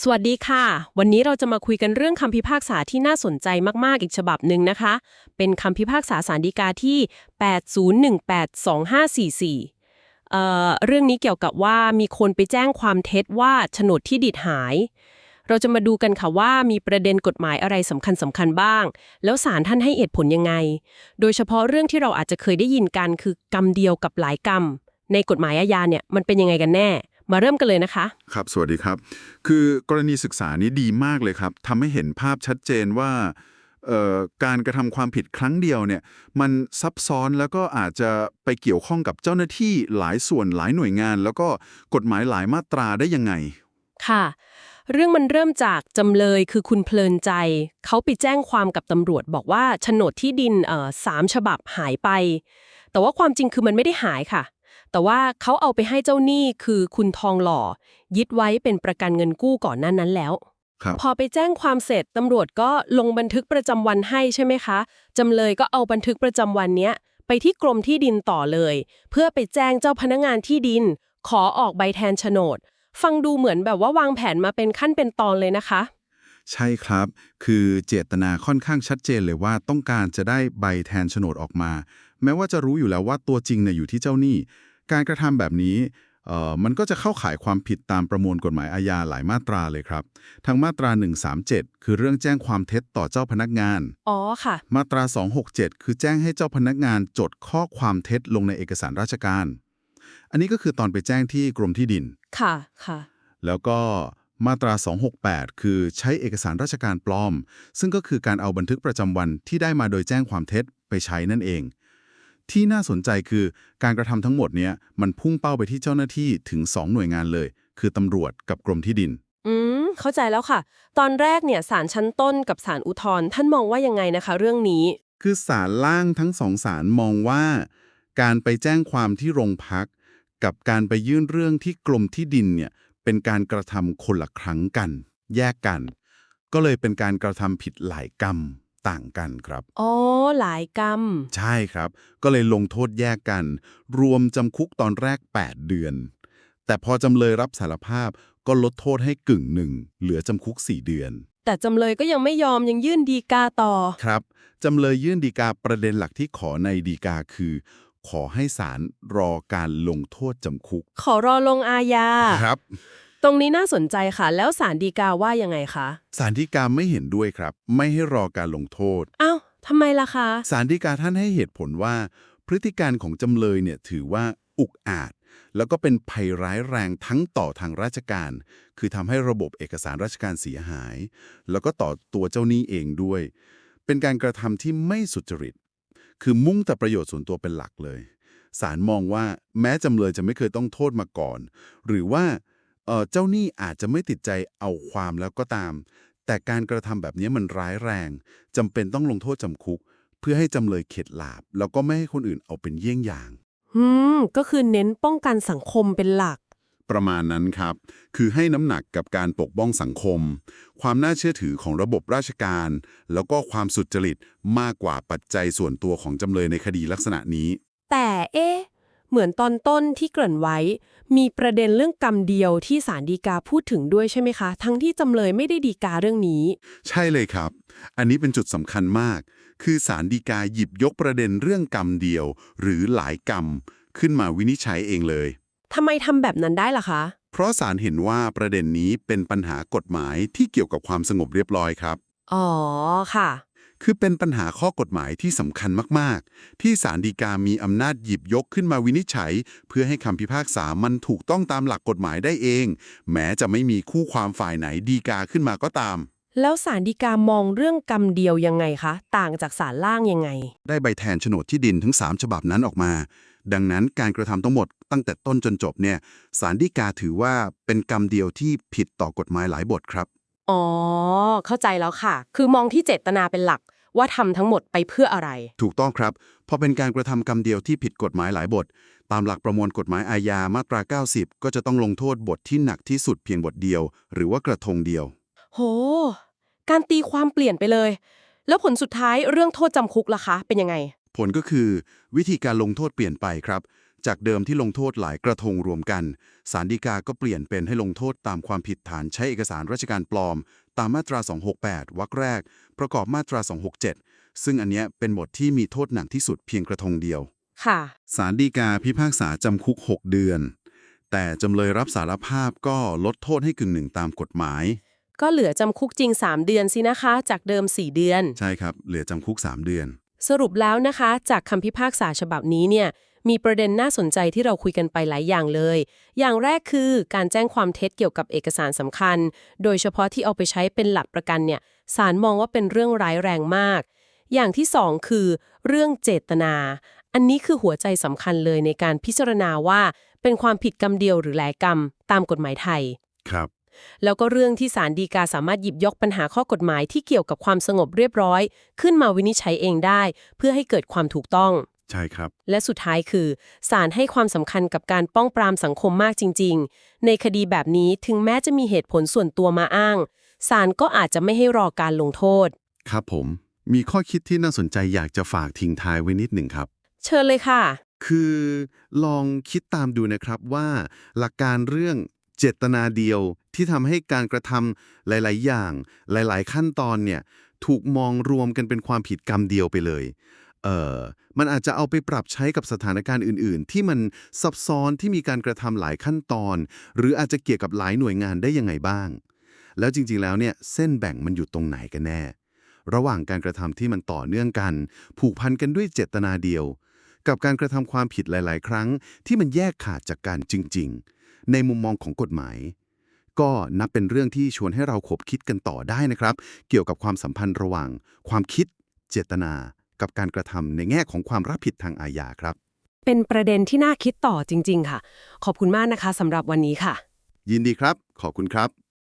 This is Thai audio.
สวัสดีค่ะ วันนี้เราจะมาคุยกันเรื่องคำพิพากษาที่น่าสนใจมาก ๆ อีกฉบับหนึ่งนะคะ เป็นคำพิพากษาสารดีกาที่ 80182544เอ่อเรื่องนี้เกี่ยวกับว่ามีคนไปแจ้งความเท็จว่าโฉนดที่ดิดหาย เราจะมาดูกันค่ะว่ามีประเด็นกฎหมายอะไรสำคัญสำคัญบ้าง แล้วศาลท่านให้เหตุผลยังไง โดยเฉพาะเรื่องที่เราอาจจะเคยได้ยินกันคือกรรมเดียวกับหลายกรรม ในกฎหมายอาญาเนี่ยมันเป็นยังไงกันแน่ มาเริ่มกันเลยนะคะ ครับ สวัสดีครับ คือกรณีศึกษานี้ดีมากเลยครับทำให้เห็นภาพชัดเจนว่าเอ่อการกระทำความผิดครั้งเดียวเนี่ยมันซับซ้อนแล้วก็อาจจะไปเกี่ยวข้องกับเจ้าหน้าที่หลายส่วนหลายหน่วยงาน แล้วก็กฎหมายหลายมาตราได้ยังไง ค่ะ เรื่องมันเริ่มจากจำเลยคือคุณเพลินใจ เขาไปแจ้งความกับตำรวจ บอกว่าโฉนดที่ดินเอ่อสามฉบับหายไป แต่ว่าความจริงคือมันไม่ได้หายค่ะ แต่ว่าเขาเอาไปให้เจ้าหนี้คือคุณทองหล่อ ยึดไว้เป็นประกันเงินกู้ก่อนหน้านั้นแล้ว ครับ พอไปแจ้งความเสร็จตำรวจก็ลงบันทึกประจำวันให้ใช่ไหมคะจำเลยก็เอาบันทึกประจำวันเนี้ยไปที่กรมที่ดินต่อเลย เพื่อไปแจ้งเจ้าพนักงานที่ดิน ขอออกใบแทนโฉนด ฟังดูเหมือนแบบว่าวางแผนมาเป็นขั้นเป็นตอนเลยนะคะ ใช่ครับ คือเจตนาค่อนข้างชัดเจนเลยว่าต้องการจะได้ใบแทนโฉนดออกมา แม้ว่าจะรู้อยู่แล้วว่าตัวจริงเนี่ยอยู่ที่เจ้าหนี้ การกระทำแบบนี้เอ่อมันก็จะเข้าข่ายความผิดตามประมวลกฎหมายอาญาหลายมาตราเลยครับ ทั้งมาตรา 137 คือเรื่องแจ้งความเท็จต่อเจ้าพนักงาน อ๋อค่ะ มาตรา 267 คือแจ้งให้เจ้าพนักงานจดข้อความเท็จลงในเอกสารราชการ อันนี้ก็คือตอนไปแจ้งที่กรมที่ดิน ค่ะค่ะ แล้วก็มาตรา 268 คือใช้เอกสารราชการปลอม ซึ่งก็คือการเอาบันทึกประจำวันที่ได้มาโดยแจ้งความเท็จไปใช้นั่นเอง ที่น่าสนใจคือการกระทำทั้งหมดเนี้ยมันพุ่งเป้าไปที่เจ้าหน้าที่ถึง 2 หน่วยงานเลย คือตำรวจกับกรมที่ดิน อืม เข้าใจแล้วค่ะ ตอนแรกเนี่ยศาลชั้นต้นกับศาลอุทธรณ์ท่านมองว่ายังไงนะคะ เรื่องนี้ คือศาลล่างทั้งสองศาลมองว่า การไปแจ้งความที่โรงพัก กับการไปยื่นเรื่องที่กรมที่ดินเนี่ยเป็นการกระทำคนละครั้งกัน แยกกัน ก็เลยเป็นการกระทำผิดหลายกรรม ต่างกันครับ อ๋อ หลายกรรม ใช่ครับ ก็เลยลงโทษแยกกัน รวมจำคุกตอนแรก 8 เดือน แต่พอจำเลยรับสารภาพก็ลดโทษให้กึ่งหนึ่งเหลือจำคุก 4 เดือน แต่จำเลยก็ยังไม่ยอมยังยื่นดีกาต่อ ครับ จำเลยยื่นดีกาประเด็นหลักที่ขอในดีกาคือ ขอให้ศาลรอการลงโทษจำคุก ขอรอลงอาญา ครับ ตรงนี้น่าสนใจค่ะ แล้วศาลดีกาว่ายังไงคะศาลฎีกาไม่เห็นด้วยครับ ไม่ให้รอการลงโทษ อ้าวทำไมล่ะคะศาลฎีกาท่านให้เหตุผลว่า พฤติการของจำเลยเนี่ยถือว่าอุกอาจ แล้วก็เป็นภัยร้ายแรงทั้งต่อทางราชการ คือทำให้ระบบเอกสารราชการเสียหาย แล้วก็ต่อตัวเจ้าหนี้เองด้วย เป็นการกระทำที่ไม่สุจริต คือมุ่งแต่ประโยชน์ส่วนตัวเป็นหลักเลยศาลมองว่าแม้จำเลยจะไม่เคยต้องโทษมาก่อน หรือว่า เอ่อเจ้าหนี้อาจจะไม่ติดใจเอาความแล้วก็ตาม แต่การกระทำแบบนี้มันร้ายแรง จำเป็นต้องลงโทษจำคุก เพื่อให้จำเลยเข็ดหลาบ แล้วก็ไม่ให้คนอื่นเอาเป็นเยี่ยงอย่าง อืม ก็คือเน้นป้องกันสังคมเป็นหลัก ประมาณนั้นครับ คือให้น้ำหนักกับการปกป้องสังคม ความน่าเชื่อถือของระบบราชการ แล้วก็ความสุจริตมากกว่าปัจจัยส่วนตัวของจำเลยในคดีลักษณะนี้ แต่เอ๊ะ เหมือนตอนต้นที่เกริ่นไว้ มีประเด็นเรื่องกรรมเดียวที่ศาลฎีกาพูดถึงด้วยใช่ไหมคะ ทั้งที่จำเลยไม่ได้ดีกาเรื่องนี้ ใช่เลยครับ อันนี้เป็นจุดสำคัญมาก คือศาลฎีกาหยิบยกประเด็นเรื่องกรรมเดียว หรือหลายกรรม ขึ้นมาวินิจฉัยเองเลยทำไมทำแบบนั้นได้ล่ะคะ เพราะศาลเห็นว่าประเด็นนี้เป็นปัญหากฎหมายที่เกี่ยวกับความสงบเรียบร้อยครับ อ๋อค่ะ คือเป็นปัญหาข้อกฎหมายที่สำคัญมาก ๆ ที่ศาลฎีกามีอำนาจหยิบยกขึ้นมาวินิจฉัย เพื่อให้คำพิพากษามันถูกต้องตามหลักกฎหมายได้เอง แม้จะไม่มีคู่ความฝ่ายไหนฎีกาขึ้นมาก็ตาม แล้วศาลฎีกามองเรื่องกรรมเดียวยังไงคะ ต่างจากศาลล่างยังไง ได้ใบแทนโฉนดที่ดินทั้ง 3 ฉบับนั้นออกมา ดังนั้นการกระทำทั้งหมดตั้งแต่ต้นจนจบเนี่ยศาลฎีกาถือว่าเป็นกรรมเดียวที่ผิดต่อกฎหมายหลายบทครับ อ๋อ เข้าใจแล้วค่ะ คือมองที่เจตนาเป็นหลักว่าทำทั้งหมดไปเพื่ออะไร ถูกต้องครับพอเป็นการกระทำกรรมเดียวที่ผิดกฎหมายหลายบท ตามหลักประมวลกฎหมายอาญามาตรา 90 ก็จะต้องลงโทษบทที่หนักที่สุดเพียงบทเดียว หรือว่ากระทงเดียว โห การตีความเปลี่ยนไปเลย แล้วผลสุดท้ายเรื่องโทษจำคุกล่ะคะ เป็นยังไง ผลก็คือ วิธีการลงโทษเปลี่ยนไปครับ จากเดิมที่ลงโทษหลายกระทงรวมกันศาลฎีกาก็เปลี่ยนเป็นให้ลงโทษตามความผิดฐานใช้เอกสารราชการปลอม ตามมาตรา 268 วรรคแรก ประกอบมาตรา 267 ซึ่งอันเนี้ยเป็นบทที่มีโทษหนักที่สุดเพียงกระทงเดียว ค่ะศาลฎีกาพิพากษาจำคุก 6 เดือน แต่จำเลยรับสารภาพก็ลดโทษให้กึ่งหนึ่งตามกฎหมาย ก็เหลือจำคุกจริง 3 เดือนสินะคะ จากเดิม 4 เดือน ใช่ครับ เหลือจำคุก 3 เดือน สรุปแล้วนะคะ จากคำพิพากษาฉบับนี้เนี่ย มีประเด็นน่าสนใจที่เราคุยกันไปหลายอย่างเลย อย่างแรกคือการแจ้งความเท็จเกี่ยวกับเอกสารสำคัญ โดยเฉพาะที่เอาไปใช้เป็นหลักประกันเนี่ยศาลมองว่าเป็นเรื่องร้ายแรงมาก อย่างที่สองคือ เรื่องเจตนา อันนี้คือหัวใจสำคัญเลยในการพิจารณาว่า เป็นความผิดกรรมเดียวหรือหลายกรรม ตามกฎหมายไทย ครับแล้วก็เรื่องที่ศาลฎีกาสามารถหยิบยกปัญหาข้อกฎหมายที่เกี่ยวกับความสงบเรียบร้อย ขึ้นมาวินิจฉัยเองได้ เพื่อให้เกิดความถูกต้อง ใช่ครับ และสุดท้ายคือศาลให้ความสำคัญกับการป้องปรามสังคมมากจริง ๆ ในคดีแบบนี้ถึงแม้จะมีเหตุผลส่วนตัวมาอ้างศาลก็อาจจะไม่ให้รอการลงโทษ ครับผม มีข้อคิดที่น่าสนใจอยากจะฝากทิ้งท้ายไว้นิดหนึ่งครับ เชิญเลยค่ะ คือลองคิดตามดูนะครับว่าหลักการเรื่องเจตนาเดียวที่ทำให้การกระทำหลาย ๆ อย่าง หลาย ๆ ขั้นตอนเนี่ยถูกมองรวมกันเป็นความผิดกรรมเดียวไปเลย เอ่อมันอาจจะเอาไปปรับใช้กับสถานการณ์อื่น ๆ ที่มันซับซ้อนที่มีการกระทำหลายขั้นตอน หรืออาจจะเกี่ยวกับหลายหน่วยงานได้ยังไงบ้าง แล้วจริง ๆ แล้วเนี่ยเส้นแบ่งมันอยู่ตรงไหนกันแน่ ระหว่างการกระทำที่มันต่อเนื่องกัน ผูกพันกันด้วยเจตนาเดียว กับการกระทำความผิดหลาย ๆ ครั้ง ที่มันแยกขาดจากการจริง ๆ ในมุมมองของกฎหมายก็นับเป็นเรื่องที่ชวนให้เราขบคิดกันต่อได้นะครับ เกี่ยวกับความสัมพันธ์ระหว่าง ความคิด เจตนา กับการกระทำในแง่ของความรับผิดทางอาญาครับ เป็นประเด็นที่น่าคิดต่อจริง ๆ ค่ะ ขอบคุณมากนะคะสำหรับวันนี้ค่ะ ยินดีครับ ขอบคุณครับ